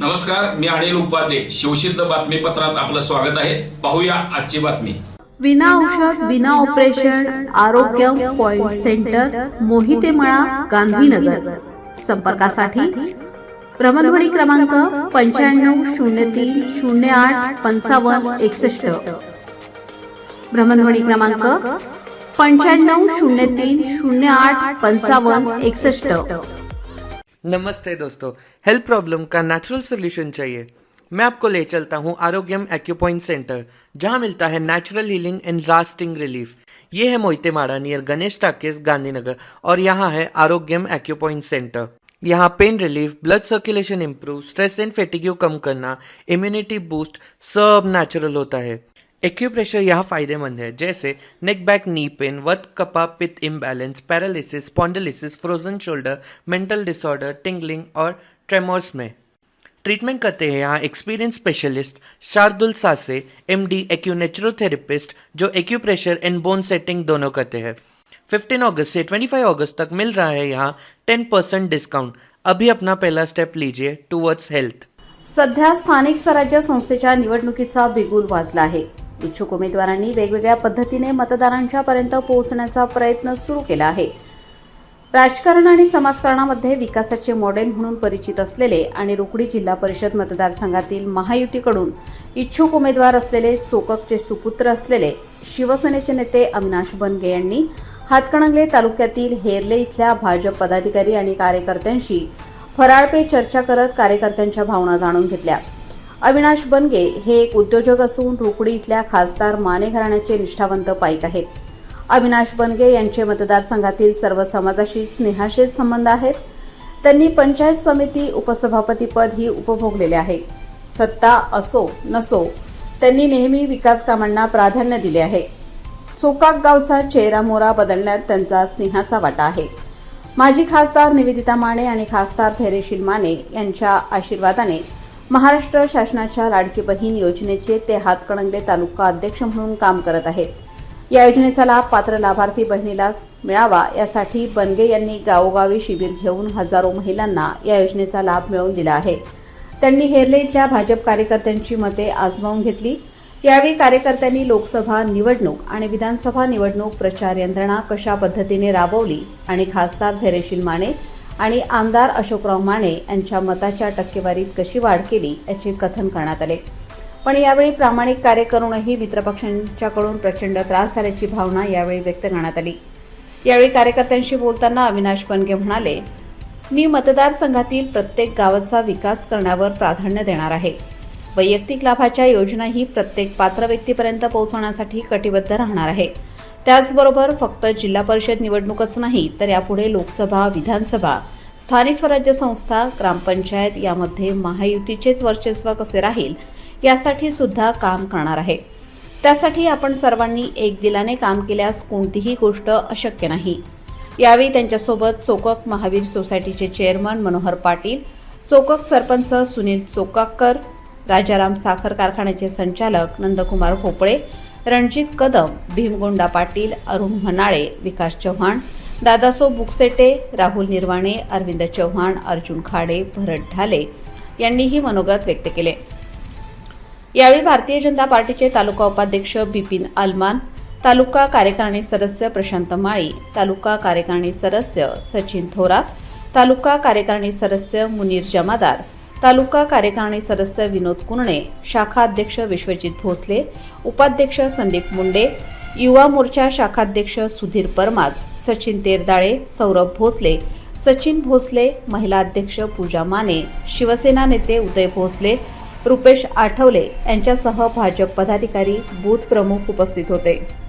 नमस्कार मी अनिल उपाध्ये. शिवसिद्ध बातमीपत्रात आपलं स्वागत आहे. पाहूया आजची बातमी. विना औषध विना operation Arogya point centre Mohitemala Gandhinagar. संपर्कासाठी भ्रमणध्वनी क्रमांक पंच्याण्णव शून्य तीन शून्य आठ पंचावन्न एकसष्ट. भ्रमणध्वनी क्रमांक पंच्याण्णव शून्य तीन शून्य आठ पंचावन्न एकसष्ट. नमस्ते दोस्तों. हेल्थ प्रॉब्लम का नेचुरल सोल्यूशन चाहिए। मैं आपको ले चलता हूँ आरोग्यम एक्यूपॉइंट सेंटर जहाँ मिलता है natural healing and lasting relief ये है मोहितेमाड़ा नियर गणेश टाकिस, गांधीनगर, और यहाँ है आरोग्यम एक्यूपॉइंट सेंटर यहाँ pain relief blood circulation improve stress and fatigue कम करना इम्यूनिटी बूस्ट सब नेचुरल होता है। एक्यूप्रेशर यहाँ फ़ायदेमंद है, जैसे नेक बैक नी पेन वत, कपा, पित्त imbalance paralysis spondylitis frozen shoulder mental disorder tingling और ट्रेमोर्स में। ट्रीटमेंट करते हैं यहाँ experience specialist Shardul Sase M D acunaturotherapist जो एक्यूप्रेशर एंड बोन सेटिंग दोनों करते हैं। 15 अगस्त से 25 अगस्त तक मिल रहा है यहाँ 10 परसेंट डिस्काउंट अभी अपना पहला स्टेप लीजिए टुवर्ड्स हेल्थ सध्या स्थानिक स्वराज्य संस्थेच्या निवडणुकीचा बिगुल वाजला आहे। इच्छुक उमेदवारांनी वेगवेगळ्या पद्धतीने मतदारांच्या पर्यंत पोहोचण्याचा प्रयत्न सुरू केला आहे। राजकारण आणि समाजकारणामध्ये विकासाचे मॉडेल म्हणून परिचित असलेले आणि रुकडी जिल्हा परिषद मतदारसंघातील महायुतीकडून इच्छुक उमेदवार असलेले चोककचे सुपुत्र असलेले शिवसेनेचे नेते अविनाश बनगे यांनी हातकणंगले तालुक्यातील हेरले इथल्या भाजप पदाधिकारी आणि कार्यकर्त्यांशी फराळपे चर्चा करत कार्यकर्त्यांच्या भावना जाणून घेतल्या. अविनाश बनगे हे एक उद्योजक असून रुकडी इथल्या खासदार माने घराण्याचे निष्ठावंत पाईक आहेत. अविनाश बनगे यांचे मतदारसंघातील सर्व समाजाशी स्नेहाशील संबंध आहेत. त्यांनी पंचायत समिती उपसभापतीपद ही उपभोगलेले आहे. सत्ता असो नसो त्यांनी नेहमी विकास कामांना प्राधान्य दिले आहे. चोकाक गावचा चेहरा मोरा बदलण्यात त्यांचा सिंहाचा वाटा आहे. माजी खासदार निवेदिता माने आणि खासदार धैर्यशील माने यांच्या आशीर्वादाने महाराष्ट्र शासनाच्या लाडकी बहीण योजनेचे ते हातकणंगले तालुका अध्यक्ष म्हणून काम करत आहेत. या योजनेचा लाभ पात्र लाभार्थी बहिणीला मिळावा यासाठी बनगे यांनी गावोगावी शिबिर घेऊन हजारो महिलांना या योजनेचा लाभ मिळवून दिला आहे. त्यांनी हेरले इथल्या भाजप कार्यकर्त्यांची मते आजमावून घेतली. यावेळी कार्यकर्त्यांनी लोकसभा निवडणूक आणि विधानसभा निवडणूक प्रचार यंत्रणा कशा पद्धतीने राबवली आणि खासदार धैर्यशील माने आणि आमदार अशोकराव माने यांच्या मताच्या टक्केवारीत कशी वाढ केली याचे कथन करण्यात आले. पण यावेळी प्रामाणिक कार्य करूनही मित्रपक्षांच्याकडून प्रचंड त्रास झाल्याची भावना यावेळी व्यक्त करण्यात आली. यावेळी कार्यकर्त्यांशी बोलताना अविनाश बनगे म्हणाले मी मतदारसंघातील प्रत्येक गावाचा विकास करण्यावर प्राधान्य देणार आहे. वैयक्तिक लाभाच्या योजनाही प्रत्येक पात्र व्यक्तीपर्यंत पोहोचवण्यासाठी कटिबद्ध राहणार आहे. त्याचबरोबर फक्त जिल्हा परिषद निवडणूकच नाही तर यापुढे लोकसभा विधानसभा स्थानिक स्वराज्य संस्था ग्रामपंचायत यामध्ये महायुतीचेच वर्चस्व कसे राहील यासाठी सुद्धा काम करणार आहे. त्यासाठी आपण सर्वांनी एक दिलाने काम केल्यास कोणतीही गोष्ट अशक्य नाही. यावेळी त्यांच्यासोबत चोकक महावीर सोसायटीचे चेअरमन मनोहर पाटील चोकक सरपंच सुनील चोकाकर राजाराम साखर कारखान्याचे संचालक नंदकुमार भोपळे रणजित कदम भीमगोंडा पाटील अरुण म्हनाळे विकास चव्हाण दादासो बुकसेटे राहुल निर्वाणे अरविंद चव्हाण अर्जुन खाडे भरत ढाले यांनीही मनोगत व्यक्त केले. यावेळी भारतीय जनता पार्टीचे तालुका उपाध्यक्ष बिपिन अलमान तालुका कार्यकारिणी सदस्य प्रशांत माळी तालुका कार्यकारिणी सदस्य सचिन थोरात तालुका कार्यकारिणी सदस्य मुनीर जमादार तालुका कार्यकारिणी सदस्य विनोद कुरणे शाखा अध्यक्ष विश्वजित भोसले उपाध्यक्ष संदीप मुंडे युवा मोर्चा शाखाध्यक्ष सुधीर परमाज सचिन तेरदाळे सौरभ भोसले सचिन भोसले महिला अध्यक्ष पूजा माने शिवसेना नेते उदय भोसले रुपेश आठवले यांच्यासह भाजप पदाधिकारी बूथ प्रमुख उपस्थित होते.